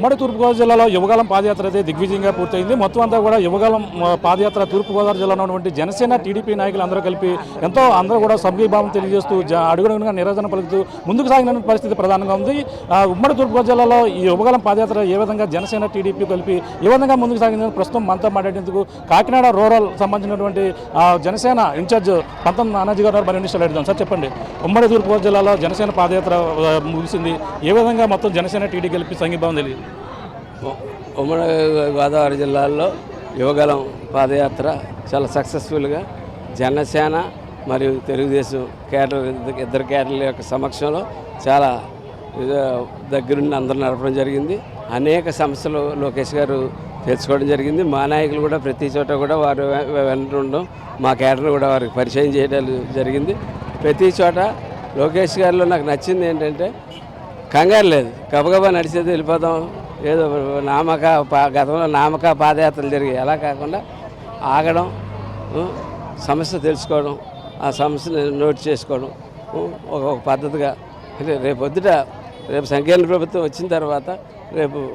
ఉమ్మడి తూర్పుగోదావరి జిల్లాలో యువగాలం పాదయాత్ర అయితే దిగ్విజయంగా పూర్తయింది. మొత్తం అంతా కూడా యువగలం పాదయాత్ర తూర్పుగోదావరి జిల్లాలో ఉన్నటువంటి జనసేన టీడీపీ నాయకులు అందరూ కలిపి ఎంతో అందరూ కూడా సంఘీభావం తెలియజేస్తూ జ- అడుగడుగునా నిరాజన పలుకుతూ ముందుకు సాగిన పరిస్థితి ప్రధానంగా ఉంది. ఉమ్మడి తూర్పుగోదావరి జిల్లాలో ఈ యువగలం పాదయాత్ర ఏ విధంగా జనసేన టీడీపీ కలిపి ఏ విధంగా ముందుకు సాగిందని ప్రస్తుతం మనతో మాట్లాడేందుకు కాకినాడ రూరల్ సంబంధించినటువంటి జనసేన ఇన్ఛార్జ్ పంతం నానాజీ గారు మరి నిమిషాలు అడుగుదాం. సార్ చెప్పండి. ఉమ్మడి తూర్పుగోదావరి జిల్లాలో జనసేన పాదయాత్ర ముగిసింది. ఏ విధంగా మొత్తం జనసేన టీడీ కలిపి సంఘీభావం తెలియదు ఉమ్మడి గోదావరి జిల్లాలో యువగలం పాదయాత్ర చాలా సక్సెస్ఫుల్గా జనసేన మరియు తెలుగుదేశం కేడర్ ఇద్దరు కేడర్ల యొక్క సమక్షంలో చాలా ఇది, దగ్గరుండి అందరూ నడపడం జరిగింది. అనేక సమస్యలు లోకేష్ గారు తెలుసుకోవడం జరిగింది. మా నాయకులు కూడా ప్రతి చోట కూడా వారు వెంటుండడం వెంట ఉండడం మా కేడర్ను కూడా వారికి పరిచయం చేయడం జరిగింది. ప్రతి చోట లోకేష్ గారిలో నాకు నచ్చింది ఏంటంటే కంగారు లేదు. గబగబా నడిచేది వెళ్ళిపోదాం ఏదో నామక పా- గతంలో నామక పాదయాత్రలు జరిగాయి. అలా కాకుండా ఆగడం సమస్య తెలుసుకోవడం ఆ సమస్యను నోట్ చేసుకోవడం ఒక పద్ధతిగా. అంటే రేపు వద్దుట రేపు సంకీర్ణ ప్రభుత్వం వచ్చిన తర్వాత రేపు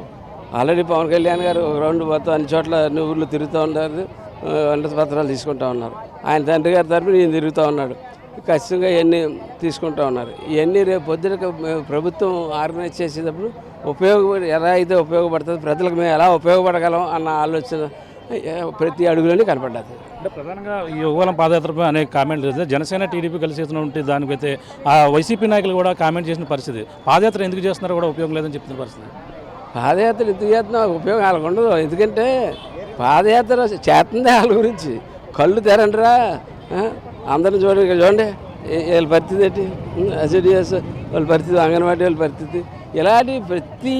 ఆల్రెడీ పవన్ కళ్యాణ్ గారు ఒక రౌండ్ మొత్తం అన్ని చోట్ల అన్ని ఊర్లు తిరుగుతూ ఉన్నారు ఆ, పత్రాలు తీసుకుంటా ఉన్నారు. ఆయన తండ్రి గారి తరఫున ఈయన తిరుగుతూ ఉన్నాడు. ఖచ్చితంగా ఇవన్నీ తీసుకుంటా ఉన్నారు. ఇవన్నీ రేపు పొద్దున ప్రభుత్వం ఆర్గనైజ్ చేసేటప్పుడు ఉపయోగపడి ఎలా అయితే ఉపయోగపడుతుంది ప్రజలకు మేము ఎలా ఉపయోగపడగలం అన్న ఆలోచన ప్రతి అడుగులోనే కనపడ్డది. అంటే ప్రధానంగా ఈ యువగలం పాదయాత్రపై అనేక కామెంట్లు చేస్తే జనసేన టీడీపీ కలిసి చేస్తున్నటువంటి దానికైతే ఆ వైసీపీ నాయకులు కూడా కామెంట్ చేసిన పరిస్థితి. పాదయాత్ర ఎందుకు చేస్తున్నారో కూడా ఉపయోగం లేదని చెప్తున్న పరిస్థితి. పాదయాత్ర ఎందుకు చేస్తున్నాం ఉపయోగం వాళ్ళకు ఉండదు. ఎందుకంటే పాదయాత్ర చేస్తుంది వాళ్ళ గురించి. కళ్ళు తెరండిరా? అందరిని చూడండి చూడండి. వీళ్ళ పరిస్థితి ఏంటి? అసిడియస్ వాళ్ళ పరిస్థితి అంగన్వాడీ వాళ్ళ పరిస్థితి. ఇలాంటి ప్రతి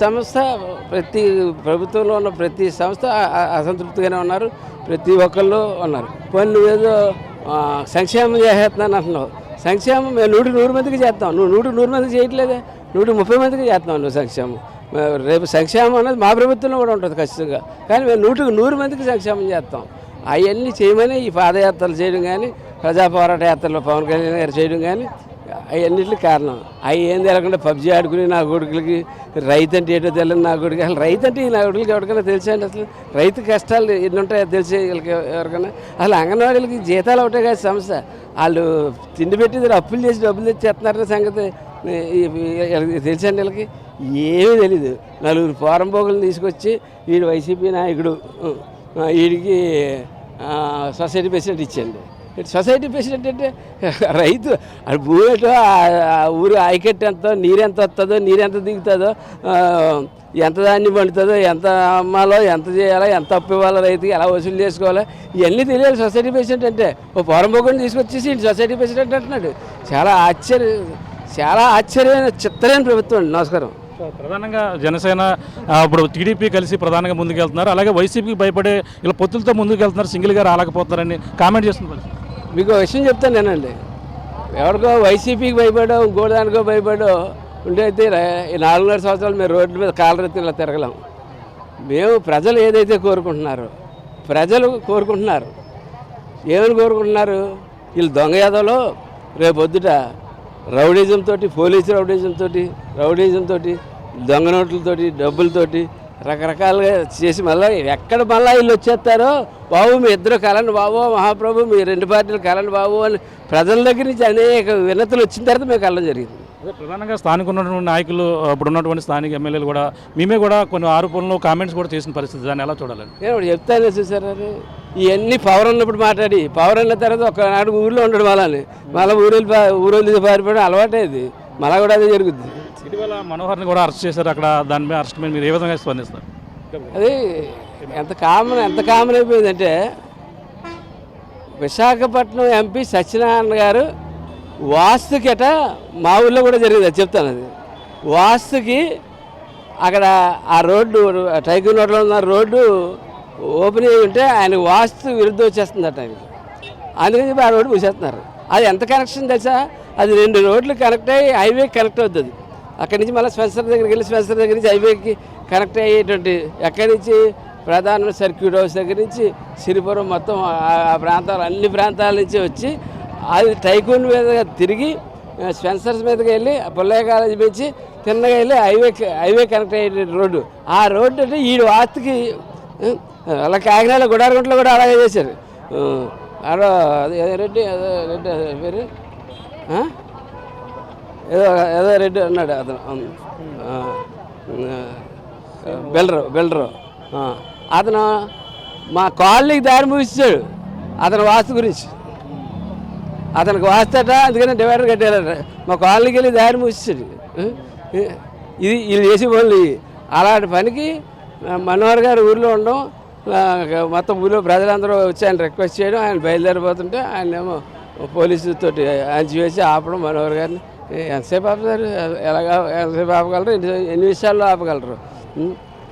సంస్థ ప్రతి ప్రభుత్వంలో ఉన్న ప్రతి సంస్థ అసంతృప్తిగానే ఉన్నారు. ప్రతి ఒక్కళ్ళు ఉన్నారు. కొన్ని నువ్వేదో సంక్షేమం చేసేస్తున్నాను అంటున్నావు. సంక్షేమం మేము నూటి నూరు మందికి చేస్తాం. నువ్వు నూటి నూరు మందికి చేయట్లేదే. నూటి ముప్పై మందికి చేస్తాం నువ్వు సంక్షేమం. రేపు సంక్షేమం అనేది మా ప్రభుత్వంలో కూడా ఉంటుంది ఖచ్చితంగా. కానీ మేము నూటికి నూరు మందికి సంక్షేమం చేస్తాం. అవన్నీ చేయమని ఈ పాదయాత్రలు చేయడం కానీ ప్రజా పోరాట యాత్రలో పవన్ కళ్యాణ్ గారు చేయడం కానీ అవన్నింటికి కారణం. అవి ఏం తెలకుండా పబ్జీ ఆడుకుని నా కొడుకులకి రైతు అంటే ఏంటో తెలియదు నా కొడుకు అసలు రైతు అంటే నా కొడుకులకి ఎవరికైనా తెలిసండి అసలు? రైతు కష్టాలు ఎన్ని ఉంటాయో తెలిసే వీళ్ళకి ఎవరికైనా. అసలు అంగన్వాడీలకి జీతాలు ఒకటే కాదు సమస్య. వాళ్ళు తిండి పెట్టి అప్పులు చేసి డబ్బులు తెచ్చేస్తున్నారనే సంగతి ఈ- వీళ్ళకి ఏమీ తెలీదు. నలుగురు పోరంబోగులను తీసుకొచ్చి వీడు వైసీపీ నాయకుడు వీడికి సొసైటీ ప్రెసిడెంట్ ఇచ్చండి. సొసైటీ ప్రెసిడెంట్ అంటే రైతు అది భూమిలో ఆ ఊరు ఐకెట్ ఎంత నీరెంత వస్తుందో నీరెంత దిగుతుందో ఎంత దాన్ని పండుతుందో ఎంత అమ్మాలో ఎంత చేయాలో ఎంత అప్పు ఇవ్వాలో రైతుకి ఎలా వసూలు చేసుకోవాలో ఇవన్నీ తెలియాలి సొసైటీ ప్రెసిడెంట్ అంటే. ఓ పొరంబోగుని తీసుకొచ్చేసి సొసైటీ ప్రెసిడెంట్ అంటున్నాడు. చాలా ఆశ్చర్య చాలా ఆశ్చర్యమైన చిత్తలేని ప్రభుత్వం అండి. నమస్కారం. ప్రధానంగా జనసేన ఇప్పుడు టీడీపీ కలిసి ప్రధానంగా ముందుకెళ్తున్నారు. అలాగే వైసీపీకి భయపడే ఇలా పొత్తులతో ముందుకు వెళ్తున్నారు సింగిల్గా రాలేకపోతున్నారని కామెంట్ చేస్తున్న మీకు విషయం చెప్తాను నేనండి. ఎవరికో వైసీపీకి భయపడో ఇంకోదానికో భయపడో ఉండేది ఈ నాలుగున్నర సంవత్సరాలు మేము రోడ్ల మీద కాలరెత్తి ఇలా తిరగలేం. మేము ప్రజలు ఏదైతే కోరుకుంటున్నారో ప్రజలు కోరుకుంటున్నారు. ఏమని కోరుకుంటున్నారు? వీళ్ళు దొంగ యాదవలో రేపొద్దుట రౌడీజం తోటి పోలీసు రౌడీజంతో తోటి రౌడీజం తోటి దొంగ నోట్లతోటి డబ్బులతోటి రకరకాలుగా చేసి మళ్ళీ ఎక్కడ మళ్ళీ వీళ్ళు వచ్చేస్తారో బాబు మీ ఇద్దరు కలండి బాబు మహాప్రభు మీ రెండు పార్టీలు కలండి బాబు అని ప్రజల దగ్గర నుంచి అనేక వినతులు వచ్చిన తర్వాత మేము కళ్ళం జరిగింది. అదే ప్రధానంగా స్థానిక ఉన్నటువంటి నాయకులు ఇప్పుడు ఉన్నటువంటి స్థానిక ఎమ్మెల్యేలు కూడా మేమే కూడా కొన్ని ఆరోపణలు కామెంట్స్ కూడా చేసిన పరిస్థితి. దాన్ని ఎలా చూడాలని నేను ఒకటి చెప్తాను చూసారా ఇవన్నీ పవర్ ఉన్నప్పుడు మాట్లాడి పవర్ ఉన్న తర్వాత ఒకనాడు ఊర్లో ఉండడం వాళ్ళని మళ్ళీ ఊరు ఊరు పారిపోవడం అలవాటే ఇది మళ్ళీ కూడా అదే జరుగుద్ది. ఇటీవల మనోహర్ని కూడా అరెస్ట్ చేశారు. అక్కడ దాని మీద అరెస్ట్ మీద మీరు ఏ విధంగా స్పందిస్తారు? అది ఎంత కామన్ ఎంత కామన్ అయిపోయిందంటే విశాఖపట్నం ఎంపీ సత్యనారాయణ గారు వాస్తుకిట మా ఊళ్ళో కూడా జరిగింది అది చెప్తాను అది. వాస్తుకి అక్కడ ఆ రోడ్డు టైగర్ రోడ్లో ఉన్న రోడ్డు ఓపెన్ అయ్యి ఉంటే ఆయన వాస్తు విరుద్ధం వచ్చేస్తుందట ఆయనకి అందుకని చెప్పి ఆ రోడ్డు మూసేస్తున్నారు. అది ఎంత కనెక్షన్ తెలుసా? అది రెండు రోడ్లు కనెక్ట్ అయ్యి హైవే కనెక్ట్ అవుతుంది. అక్కడి నుంచి మళ్ళీ స్పెన్సర్ దగ్గరికి వెళ్ళి స్పెన్సర్ దగ్గర నుంచి హైవేకి కనెక్ట్ అయ్యేటువంటి ఎక్కడి నుంచి? ప్రధాన సర్క్యూట్ హౌస్ దగ్గర నుంచి సిరిపురం మొత్తం ఆ- ప్రాంతాలు అన్ని ప్రాంతాల నుంచి వచ్చి అది టైకూన్ మీదగా తిరిగి స్పెన్సర్స్ మీదకి వెళ్ళి పుల్లయ్య కాలేజీ పెంచి తిన్నగా వెళ్ళి హైవే హైవే కనెక్ట్ అయ్యే రోడ్డు. ఆ రోడ్డు అంటే ఈ వాస్తుకి అలా కాకినాడ గుడారగుంటలో కూడా అలాగే చేశారు. అదో అది రెడ్డి అదే రెడ్డి పేరు? ఏదో ఏదో రెడ్డి అన్నాడు అతను. బిల్డరు బిల్డరు అతను మా కాలనీకి దారి ముగిస్తాడు. అతని వాస్తు గురించి. అతనికి వాస్తట అందుకని డివైడర్ కట్టారట మా కాలనీకి వెళ్ళి దారి ముగిస్తాడు. ఇది వీళ్ళు చేసే పనులు అలాంటి పనికి మనోహర్ గారు ఊర్లో ఉండడం మొత్తం ఊళ్ళో ప్రజలందరూ వచ్చి ఆయన రిక్వెస్ట్ చేయడం ఆయన బయలుదేరిపోతుంటే ఆయన ఏమో పోలీసులతో అంచి వేసి ఆపడం మనోహర్ గారిని. ఎంతసేపు ఆపుతారు? ఎలాగా ఎంతసేపు ఆపగలరు? ఎన్ని ఎన్ని విషయాల్లో ఆపగలరు?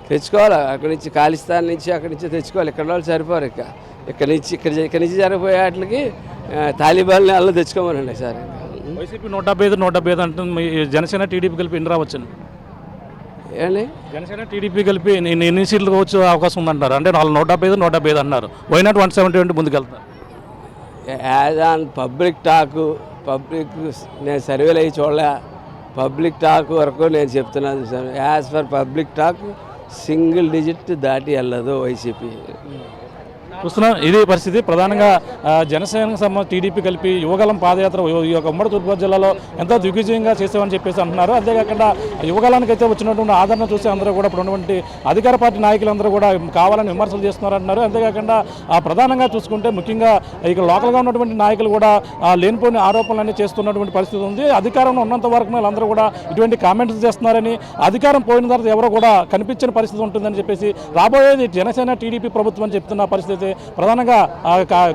తెచ్చుకోవాలి. అక్కడి నుంచి ఖాళీస్థాన్ నుంచి అక్కడి నుంచి తెచ్చుకోవాలి. ఇక్కడ వాళ్ళు సరిపోరు ఇక. ఇక్కడి నుంచి ఇక్కడ ఇక్కడి నుంచి జరిగిపోయే వాటికి తాలిబాన్ని అల్ల తెచ్చుకోమనండి సార్. వైసీపీ నూట డెబ్బై ఐదు నూట డెబ్బై ఐదు అంటుంది. జనసేన టీడీపీ కలిపి ఎన్ని రావచ్చు ఏమండి జనసేన టీడీపీ కలిపి ఎన్ని ఎన్ని సీట్లు వచ్చే అవకాశం ఉందంటారు అంటే వాళ్ళు నూట డెబ్బై ఐదు నూట డెబ్బై ఐదు అన్నారు why not one seventy ముందుకెళ్తారు? As on public talk public నేను సర్వేలు అయ్యి చూడలే. పబ్లిక్ టాక్ వరకు నేను చెప్తున్నాను as for public talk single digit దాటి వెళ్ళదు వైసీపీ. చూస్తున్నాం. ఇది పరిస్థితి. ప్రధానంగా జనసేన జనసేనకు సంబంధించి టీడీపీ కలిపి యువగలం పాదయాత్ర ఈ యొక్క ఉమ్మడి తూర్పుగోదావరి జిల్లాలో ఎంతో దిగ్విజయంగా చేసామని చెప్పేసి అంటున్నారు. అంతేకాకుండా యువగలానికి అయితే వచ్చినటువంటి ఆదరణ చూసి అందరూ కూడా ఇప్పుడు ఉన్నటువంటి అధికార పార్టీ నాయకులందరూ కూడా కావాలని విమర్శలు చేస్తున్నారు అంటున్నారు అంతేకాకుండా ఆ, ప్రధానంగా చూసుకుంటే ముఖ్యంగా ఇక్కడ లోకల్గా ఉన్నటువంటి నాయకులు కూడా లేనిపోయిన లేనిపోని ఆరోపణలన్నీ చేస్తున్నటువంటి పరిస్థితి ఉంది. అధికారంలో ఉన్నంత వరకు వీళ్ళందరూ కూడా ఇటువంటి కామెంట్స్ చేస్తున్నారని అధికారం పోయిన తర్వాత ఎవరో కూడా కనిపించని పరిస్థితి ఉంటుందని చెప్పేసి రాబోయేది జనసేన టీడీపీ ప్రభుత్వం చెప్తున్న పరిస్థితి ప్రధానంగా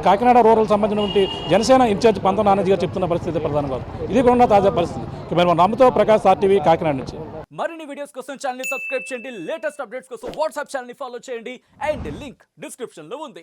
కాకినాడ రూరల్ సంబంధించినటువంటి జనసేన ఇన్ఛార్జ్ పంత నానాజీ గారు చెప్తున్న పరిస్థితి ప్రధానంగా ఇది కూడా తాజా పరిస్థితి. మేము మరి ప్రకాష్ ఆర్టీవీ కాకినాడ నుంచి. మరిన్ని వీడియోస్ కోసం ఛానల్ సబ్స్క్రైబ్ చేయండి. లేటెస్ట్ అప్డేట్స్ కోసం వాట్సాప్ ఛానల్ని ఫాలో చేయండి. అండ్ లింక్ డిస్క్రిప్షన్లో ఉంది.